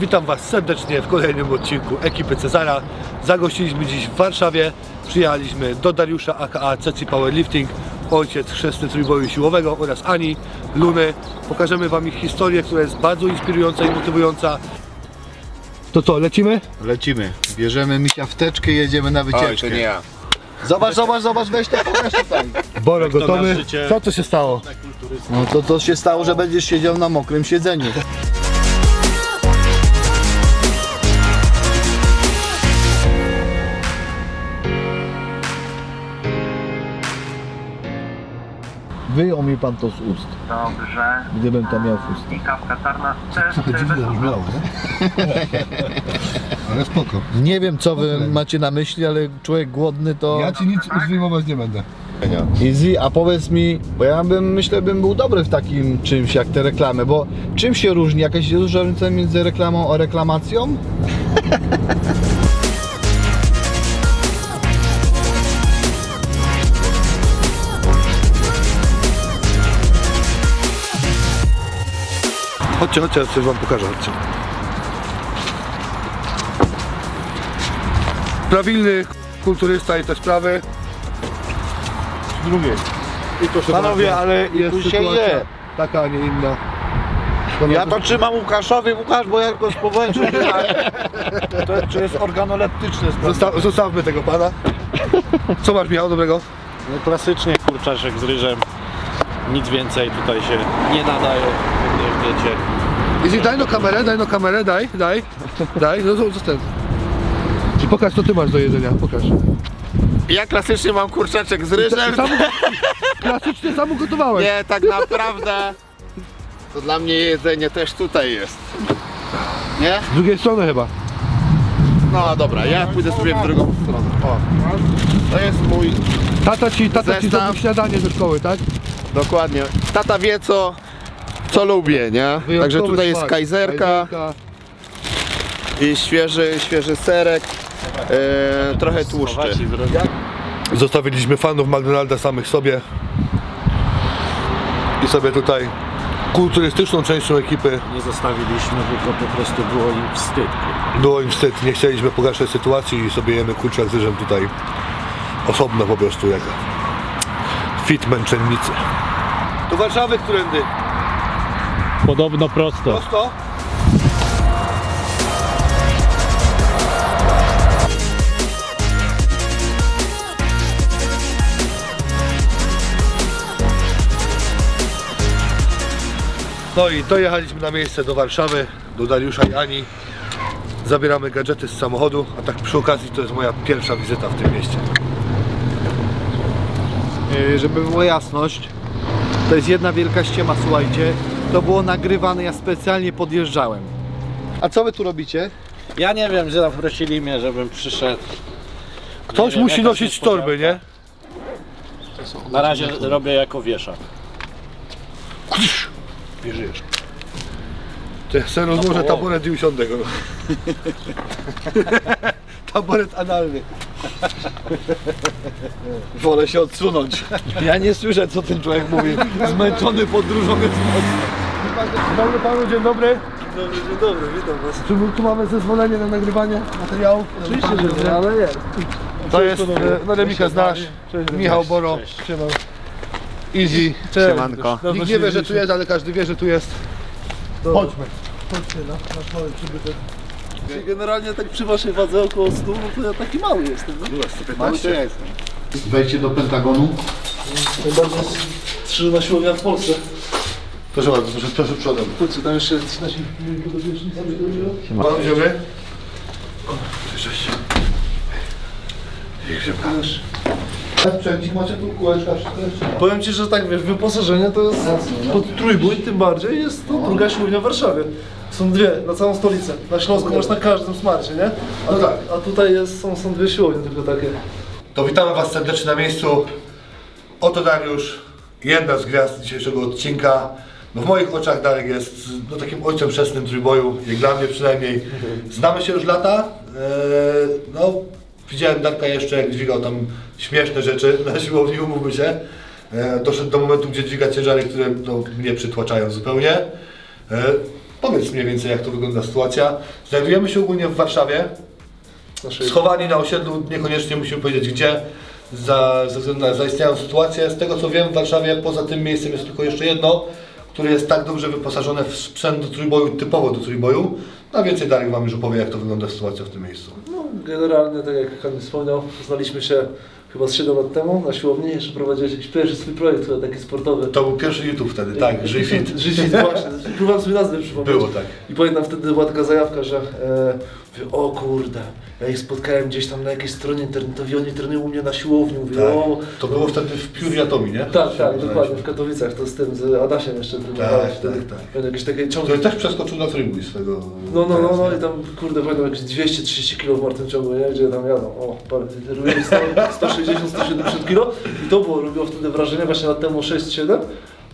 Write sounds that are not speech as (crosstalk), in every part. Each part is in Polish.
Witam Was serdecznie w kolejnym odcinku ekipy Cezara. Zagościliśmy dziś w Warszawie. Przyjechaliśmy do Dariusza aka Ceci Powerlifting, ojciec chrzestny trójboju siłowego oraz Ani, Luny. Pokażemy Wam ich historię, która jest bardzo inspirująca i motywująca. To co, lecimy? Lecimy. Bierzemy misia w teczkę i jedziemy na wycieczkę. Oj, to nie ja. Zobacz, zobacz, zobacz, weź to pokaż tutaj. Boro to gotowy. życie. Co to się stało? No to co się stało, że będziesz siedział na mokrym siedzeniu. Wyjął mi pan to z ust, Dobrze. gdybym to miał w ustach. I kawka czarna też (laughs) bez Ale spoko. Nie wiem co wy macie na myśli, ale człowiek głodny to... Ja Ci nic zdejmować nie będę. Easy, a powiedz mi, bo ja bym, myślę, bym był dobry w takim czymś jak te reklamy, bo czym się różni? Jakaś jest różnica między reklamą a reklamacją? (laughs) Chodźcie, chodźcie, ja coś Wam pokażę, chodźcie. Prawilny kulturysta i te sprawy. Drugie. I proszę Panowie, bardzo, ale jest tu się sytuacja je. Taka, a nie inna. Ja to trzymam Łukaszowi, Łukasz, bo jak go spowolnię, (laughs) to, to jest organoleptyczne. Zosta zostawmy tego pana. Co masz miał dobrego? No klasycznie kurczaszek z ryżem. Nic więcej tutaj się nie nadaje, wiecie. Jeśli daj no kamerę, daj no kamerę, daj, daj, daj, no ten? I pokaż co ty masz do jedzenia, pokaż. Ja klasycznie mam kurczaczek z ryżem. Sam, klasycznie sam ugotowałeś. Nie, tak naprawdę to dla mnie jedzenie też tutaj jest. Nie? Z drugiej strony chyba. No dobra, ja pójdę sobie w drugą stronę. O. To jest mój, Tata ci, tata ci Zestaw. zrobił śniadanie ze szkoły, tak? dokładnie. Tata wie co, co lubię, nie? Także tutaj jest kajzerka i świeży, świeży serek. E, trochę tłuszczy. Zostawiliśmy fanów McDonalda samych sobie i sobie tutaj kulturystyczną częścią ekipy Nie zostawiliśmy, tylko po prostu było im wstyd. było im wstyd, nie chcieliśmy pogarszać sytuacji i sobie jemy kurczak z ryżem tutaj osobno po prostu jak fit męczennicy. Do Warszawy którędy? Podobno prosto. Prosto? No i dojechaliśmy na miejsce do Warszawy, do Dariusza i Ani. Zabieramy gadżety z samochodu, a tak przy okazji to jest moja pierwsza wizyta w tym mieście. Yy, żeby była jasność, to jest jedna wielka ściema, słuchajcie. To było nagrywane, ja specjalnie podjeżdżałem. A co wy tu robicie? Ja nie wiem, że zaprosili mnie, żebym przyszedł. Ktoś wiem, musi jaka nosić niespodzianka. torby, nie? Na razie robię jako wieszak. Bierzesz. To ja sobie rozłożę taboret i usiądę go. (laughs) taboret analny. Wolę się odsunąć. Ja nie słyszę, co ten człowiek mówi. Zmęczony podróżą jest Dzień dobry panu, dzień dobry. Dobry, dzień dobry, witam was. Czy my tu mamy zezwolenie na nagrywanie materiałów? Oczywiście, że nie, ale jest. To jest, no Remika znasz, Michał Boro, Easy, Siemanko. Nikt nie wie, że tu jest, ale każdy wie, że tu jest. Chodźmy. Chodźmy na mały przybytek. Generalnie tak przy waszej wadze około 100, no to ja taki mały jestem. No? Wejdźcie do Pentagonu. Najbardziej strzelna siłownia w Polsce. Proszę bardzo, proszę, proszę przodem. Chodźcie, tam jeszcze nasi podobieżni sobie Pan idziemy? Cześć, cześć. Jak się pokażesz? Sprzęcik macie tu, kółeczka, wszystko jeszcze? Powiem Ci, że tak wiesz, wyposażenie to jest pod trójbój, tym bardziej jest to druga siłownia w Warszawie. Są dwie, na całą stolicę. Na Śląsku masz na każdym smarcie, nie? A, No tak. a tutaj jest, są, są dwie siłownie tylko takie. To witamy Was serdecznie na miejscu. Oto Dariusz, jedna z gwiazd dzisiejszego odcinka. No w moich oczach Darek jest no, takim ojcem chrzestnym trójboju, jak dla mnie przynajmniej. Znamy się już lata. Eee, no, widziałem Darka jeszcze, jak dźwigał tam śmieszne rzeczy (laughs) na siłowni, umówmy się. E, doszedł do momentu, gdzie dźwiga ciężary, które no, mnie przytłaczają zupełnie. E, powiedz mniej więcej, jak to wygląda sytuacja. Znajdujemy się ogólnie w Warszawie. Naszej... Schowani na osiedlu, niekoniecznie musimy powiedzieć gdzie, za, ze względu na zaistniałą sytuację. Z tego co wiem, w Warszawie poza tym miejscem jest tylko jeszcze jedno, które jest tak dobrze wyposażone w sprzęt do trójboju, typowo do trójboju. No więcej Darek Wam już opowie, jak to wygląda sytuacja w tym miejscu. No, generalnie, tak jak Kamil wspomniał, znaliśmy się chyba z 7 lat temu na siłowni, jeszcze prowadziłeś jakiś pierwszy swój projekt, chyba taki sportowy. To był pierwszy YouTube wtedy, tak, Żyj Fit. Żyj Fit, właśnie, (laughs) próbowałem sobie nazwę przypomnieć. Było tak. I pamiętam wtedy była taka zajawka, że e, mówię, o kurde, ja ich spotkałem gdzieś tam na jakiejś stronie internetowej, oni trenują u mnie na siłowni, mówię, tak. o. To było no, wtedy w Piuriatomi, nie? Tak, tak, dokładnie, w Katowicach, to z tym, z Adasiem jeszcze trenowałeś tak, wtedy. Tak, tak. Jakieś takie ciągle... To też przeskoczył na trybu swego... No, no, no, no i tam, kurde, pamiętam jakieś 230 kg w martym ciągu, nie? Gdzie tam jadą, o, parę, 160 60-70 kg i to było, robiło wtedy wrażenie właśnie na temu 6-7,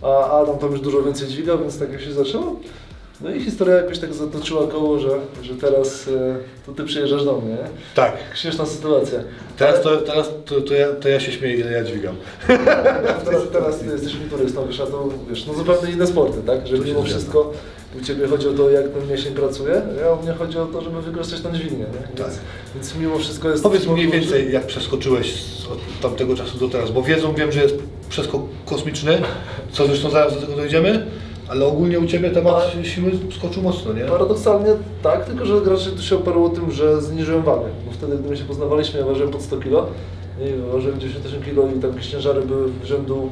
a Adam tam już dużo więcej dźwiga, więc tak jak się zaczęło. No i historia jakoś tak zatoczyła koło, że, że teraz e, to ty przyjeżdżasz do mnie. Tak. Śmieszna sytuacja. Teraz, to, teraz to, to, ja, to ja się śmieję, ile ja dźwigam. (laughs) teraz, teraz ty jesteś kulturystą, wiesz, a to wiesz, no zupełnie inne sporty, tak? Że mimo wszystko u Ciebie chodzi o to, jak ten mięsień pracuje, a u mnie chodzi o to, żeby wykorzystać tę dźwignię, nie? Więc, Tak. więc mimo wszystko jest... Powiedz mniej więcej, jak przeskoczyłeś z, od tamtego czasu do teraz, bo wiedzą, wiem, że jest przeskok kosmiczny, co zresztą zaraz do tego dojdziemy, ale ogólnie u Ciebie temat siły skoczył mocno, nie? Paradoksalnie tak, tylko że raczej to się oparło tym, że zniżyłem wagę. Bo wtedy, gdy my się poznawaliśmy, ja ważyłem pod 100 kg, i ważyłem 98 kg i tam jakieś ciężary były w rzędu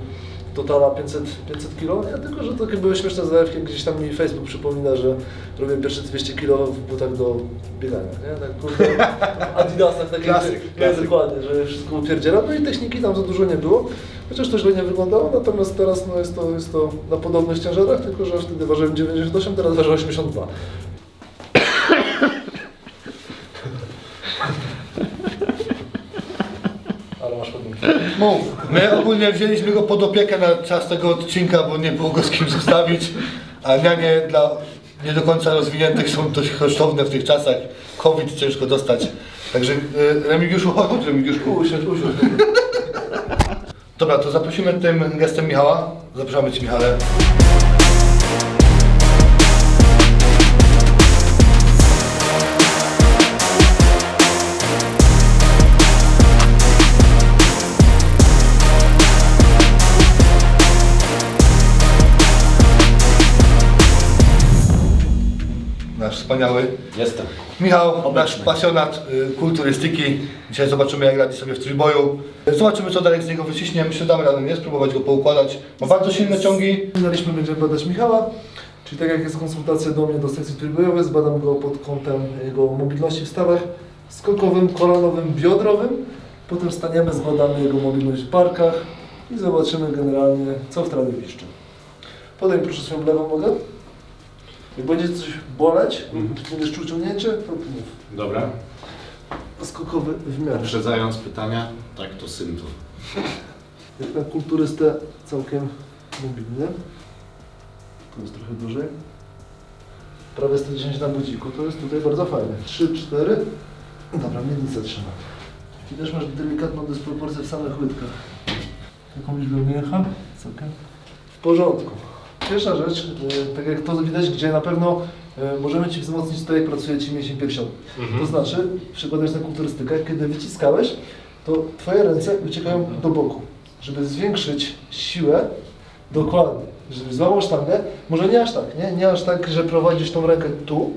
totala 500, 500 kg. Ja tylko, że takie były śmieszne zajawki, gdzieś tam mi Facebook przypomina, że robię pierwsze 200 kg w butach do biegania, nie? Tak kurde, (laughs) Adidasach takie, Klasyk, nie, klasyk. dokładnie, że wszystko upierdzielam. No i techniki tam za dużo nie było, chociaż to źle nie wyglądało, natomiast teraz no, jest, to, jest to na podobnych ciężarach, tylko że wtedy ważyłem 98, teraz waży 82. Ale masz Mów. My ogólnie wzięliśmy go pod opiekę na czas tego odcinka, bo nie było go z kim zostawić, a nianie dla nie do końca rozwiniętych są dość kosztowne w tych czasach. COVID ciężko dostać. Także y, Remigiuszu, chodź Remigiuszku. Usiądź, usiądź. Dobra, to zaprosimy tym gestem Michała. Zapraszamy Cię Michale. Nasz wspaniały Jestem. Michał, nasz pasjonat y, kulturystyki. Dzisiaj zobaczymy jak radzi sobie w trójboju. Zobaczymy co Darek z niego wyciśnie. Myślę, że damy radę, nie? Spróbować go poukładać. Ma bardzo silne ciągi. Znaliśmy, będziemy badać Michała, czyli tak jak jest konsultacja do mnie do sekcji trójbojowej, zbadam go pod kątem jego mobilności w stawach skokowym, kolanowym, biodrowym. Potem staniemy, zbadamy jego mobilność w barkach i zobaczymy generalnie, co w trawie piszczy. Podaj proszę swoją lewą nogę. Jak będzie coś boleć, czy będziesz czuł ciągnięcie, to mów. Dobra. Skokowy w miarę. Poprzedzając pytania, tak to syn tu. Jak na kulturystę całkiem mobilny. Tu jest trochę dłużej. Prawie 110 na budziku, to jest tutaj bardzo fajne. 3, 4. Dobra, miednicę trzyma. I też masz delikatną dysproporcję w samych łydkach. Taką liczbę mięcha? Całkiem. W porządku. Pierwsza rzecz, y, tak jak to widać, gdzie na pewno y, możemy Ci wzmocnić to, jak pracuje Ci mięsień piersiowy. To znaczy, przykładając na kulturystykę, kiedy wyciskałeś, to Twoje ręce wyciekają do boku, żeby zwiększyć siłę dokładnie. Żeby złamał sztangę, może nie aż tak, nie? Nie aż tak, że prowadzisz tą rękę tu,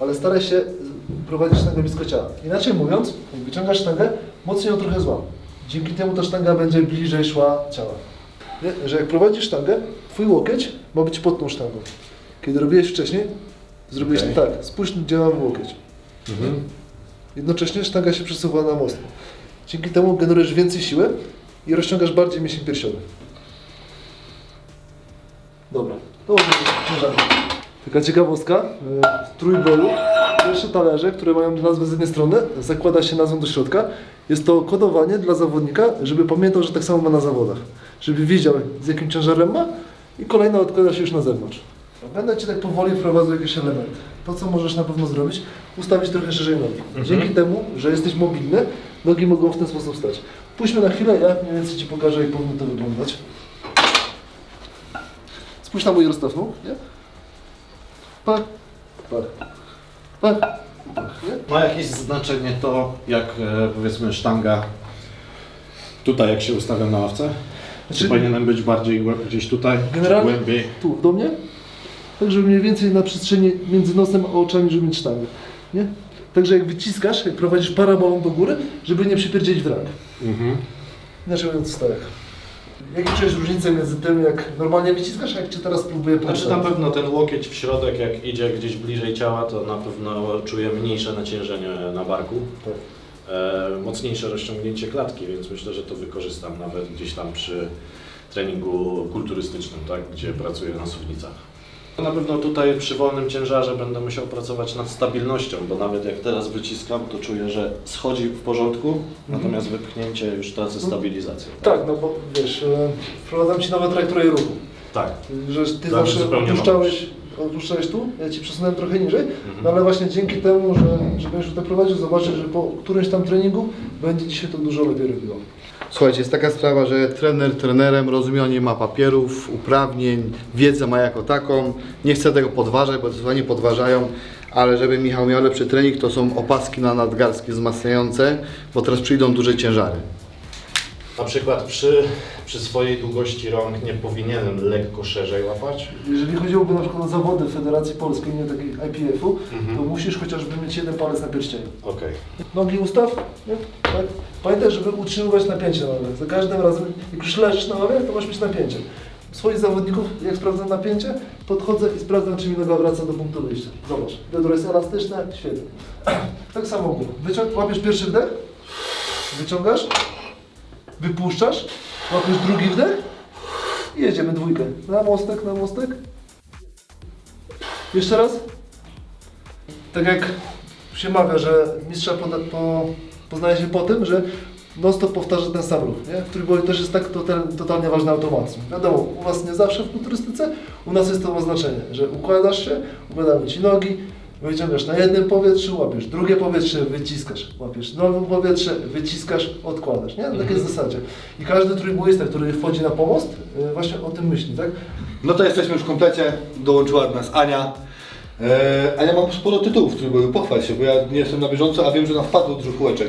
ale staraj się prowadzić sztangę blisko ciała. Inaczej mówiąc, jak wyciągasz sztangę, mocniej ją trochę złam. Dzięki temu ta sztanga będzie bliżej szła ciała. Nie? Że jak prowadzisz sztangę, twój łokieć ma być pod tą sztangą. Kiedy robiłeś wcześniej, zrobiłeś Okej. tak, spójrz gdzie mam łokieć. Jednocześnie sztanga się przesuwa na mocno. Dzięki temu generujesz więcej siły i rozciągasz bardziej mięsień piersiowy. Dobra, to może. Taka ciekawostka, e, w trójboju pierwsze talerze, które mają nazwę z jednej strony, zakłada się nazwą do środka. Jest to kodowanie dla zawodnika, żeby pamiętał, że tak samo ma na zawodach. Żeby wiedział, z jakim ciężarem ma i kolejna odkłada się już na zewnątrz. Będę Cię tak powoli wprowadzał jakieś elementy. To, co możesz na pewno zrobić, ustawić trochę szerzej nogi. Dzięki temu, że jesteś mobilny, nogi mogą w ten sposób stać. Pójdźmy na chwilę, ja mniej więcej Ci pokażę, jak powinno to wyglądać. Spójrz na mój rozstaw nóg, nie? Pach, pach, pach, pach, nie? Ma jakieś znaczenie to, jak e, powiedzmy sztanga tutaj, jak się ustawia na ławce? Czy Znaczy- powinienem być bardziej głę- gdzieś tutaj, czy Generalnie- głębiej? Tu, do mnie. Tak, żeby mniej więcej na przestrzeni między nosem a oczami, żeby mieć sztangę, nie? Także jak wyciskasz, jak prowadzisz parabolą do góry, żeby nie przypierdzieć w rak. Mhm. Inaczej mówiąc, tak. Jakie czujesz różnicę między tym, jak normalnie wyciskasz, a jak cię teraz próbuję Znaczy na pewno ten łokieć w środek, jak idzie gdzieś bliżej ciała, to na pewno czuję mniejsze naciężenie na barku. Tak. E, mocniejsze rozciągnięcie klatki, więc myślę, że to wykorzystam nawet gdzieś tam przy treningu kulturystycznym, tak, gdzie pracuję na suwnicach. Na pewno tutaj przy wolnym ciężarze będę musiał pracować nad stabilnością, bo nawet jak teraz wyciskam, to czuję, że schodzi w porządku, natomiast wypchnięcie już tracę stabilizację. Tak, no bo wiesz, e, wprowadzam ci nowe trajektorie ruchu. Tak. Że ty Tak, zawsze zupełnie odpuszczałeś, tu, ja ci przesunąłem trochę niżej, no ale właśnie dzięki temu, że, że będziesz tutaj prowadził, zobaczysz, że po którymś tam treningu będzie się to dużo lepiej robiło. Słuchajcie, jest taka sprawa, że trener trenerem, rozumie, on nie ma papierów, uprawnień, wiedzę ma jako taką. Nie chcę tego podważać, bo to nie podważają, ale żeby Michał miał lepszy trening, to są opaski na nadgarstki wzmacniające, bo teraz przyjdą duże ciężary. Na przykład przy, przy swojej długości rąk nie powinienem lekko szerzej łapać. Jeżeli chodziłoby na przykład o zawody Federacji Polskiej, nie takich IPF-u, Mhm. to musisz chociażby mieć jeden palec na pierścieniu. Okej. Nogi ustaw, nie? Tak? Pamiętaj, żeby utrzymywać napięcie na. Za każdym razem, jak już leżysz na ławie, to masz mieć napięcie. Swoich zawodników, jak sprawdzam napięcie, podchodzę i sprawdzam, czy mi noga wraca do punktu wyjścia. Zobacz, biodro jest elastyczne, świetnie. (clears throat) Tak samo gór. Wyciąg, łapiesz pierwszy wdech, wyciągasz, wypuszczasz, łapiesz drugi wdech i jedziemy dwójkę. Na mostek, na mostek. Jeszcze raz. Tak jak się mawia, że mistrza poda, po, poznaje się po tym, że non stop powtarza ten sam ruch, nie? W trójboju też jest tak total, totalnie ważny automatyzm. Wiadomo, u Was nie zawsze w kulturystyce, u nas jest to ma znaczenie, że układasz się, układamy Ci nogi, wyciągasz na jednym powietrzu, łapiesz drugie powietrze, wyciskasz, łapiesz nowe powietrze, wyciskasz, odkładasz, nie? Na takiej zasadzie. I każdy trójboista, który wchodzi na pomost, y, właśnie o tym myśli, tak? No to jesteśmy już w komplecie, dołączyła do nas Ania. Eee, Ania mam sporo tytułów, które były, pochwal się, bo ja nie jestem na bieżąco, a wiem, że na wpadło dużo kółeczek.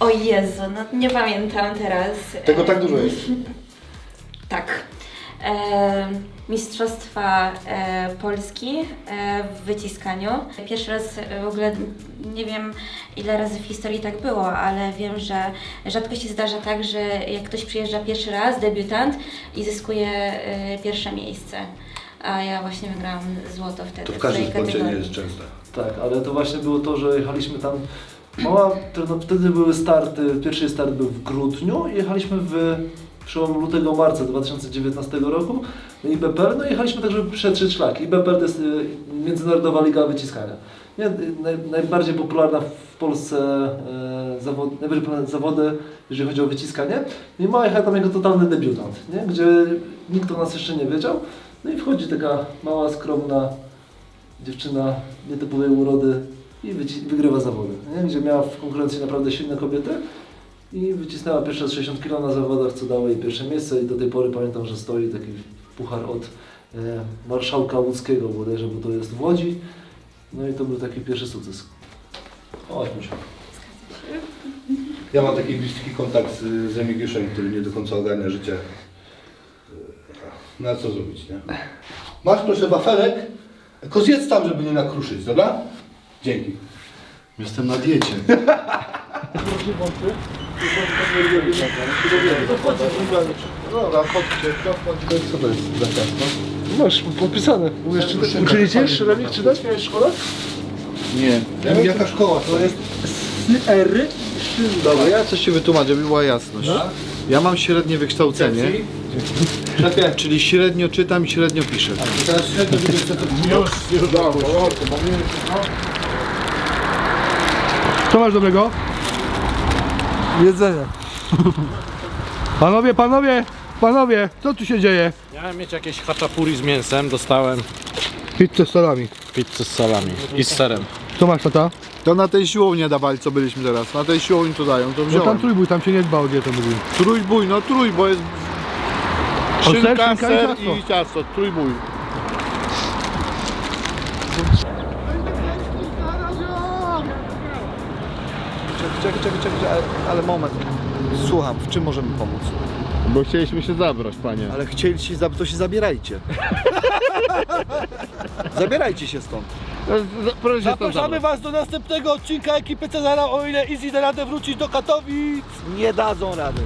O Jezu, no nie pamiętam teraz. Tego tak dużo jest. (laughs) Tak. E, mistrzostwa e, Polski e, w wyciskaniu. Pierwszy raz e, w ogóle nie wiem ile razy w historii tak było, ale wiem, że rzadko się zdarza tak, że jak ktoś przyjeżdża pierwszy raz, debiutant i zyskuje e, pierwsze miejsce. A ja właśnie wygrałam złoto wtedy. To w każdym tej sporcie nie kategorii. jest częste. Tak, ale to właśnie było to, że jechaliśmy tam. Mała, to, no, wtedy były starty, pierwszy start był w grudniu i jechaliśmy w przełom lutego marca 2019 roku na IBPR, no jechaliśmy także przetrzeć szlaki. IBPR to jest y, Międzynarodowa Liga Wyciskania. Nie, y, naj, najbardziej popularna w Polsce y, zawod, najbardziej popularne zawody, jeżeli chodzi o wyciskanie. I ma jechać tam jako totalny debiutant, nie? gdzie nikt o nas jeszcze nie wiedział. No i wchodzi taka mała, skromna dziewczyna nietypowej urody i wygrywa zawody, nie? gdzie miała w konkurencji naprawdę silne kobiety i wycisnęła pierwsze 60 kg na zawodach, co dało jej pierwsze miejsce i do tej pory pamiętam, że stoi taki puchar od e, marszałka łódzkiego bodajże, bo to jest w Łodzi. No i to był taki pierwszy sukces. Chodź, Misiu. Ja mam taki bliski kontakt z, z Remigiuszem, który nie do końca ogarnia życie. No a co zrobić, nie? Masz proszę wafelek, tylko zjedz tam, żeby nie nakruszyć, dobra? Dzięki. Jestem na diecie. Dobra, chodźcie, co to jest za ciasto? Masz podpisane. Umiesz czytać? Uczyli cię Remik czytać? Miałeś w szkole? Nie. Jaka szkoła to jest? R. Dobra, ja coś Ci wytłumaczę, żeby była jasność. Ja mam średnie wykształcenie, Szefie, czyli średnio czytam i średnio piszę. teraz średnio widzisz co to Co masz dobrego? Jedzenie. Panowie, panowie, panowie, co tu się dzieje? Miałem mieć jakieś haczapuri z mięsem, dostałem Pizzę z salami. pizzę z salami i z serem. Co masz tata? To na tej siłowni dawali, co byliśmy teraz. Na tej siłowni to dają, to No tam wziąłem. trójbój, tam się nie dba o dietę mówi. Trójbój, no trój, bo jest Szynka, szynka i ser ciasto. i ciasto, trójbój. Czekaj, czekaj, czekaj, ale, ale moment. Słucham, w czym możemy pomóc? Bo chcieliśmy się zabrać, panie. Ale chcieliście, to się zabierajcie. (laughs) zabierajcie się stąd. Proszę się Zapraszamy Was do następnego odcinka ekipy Cezara, o ile Easy da radę wrócić do Katowic. Nie dadzą rady.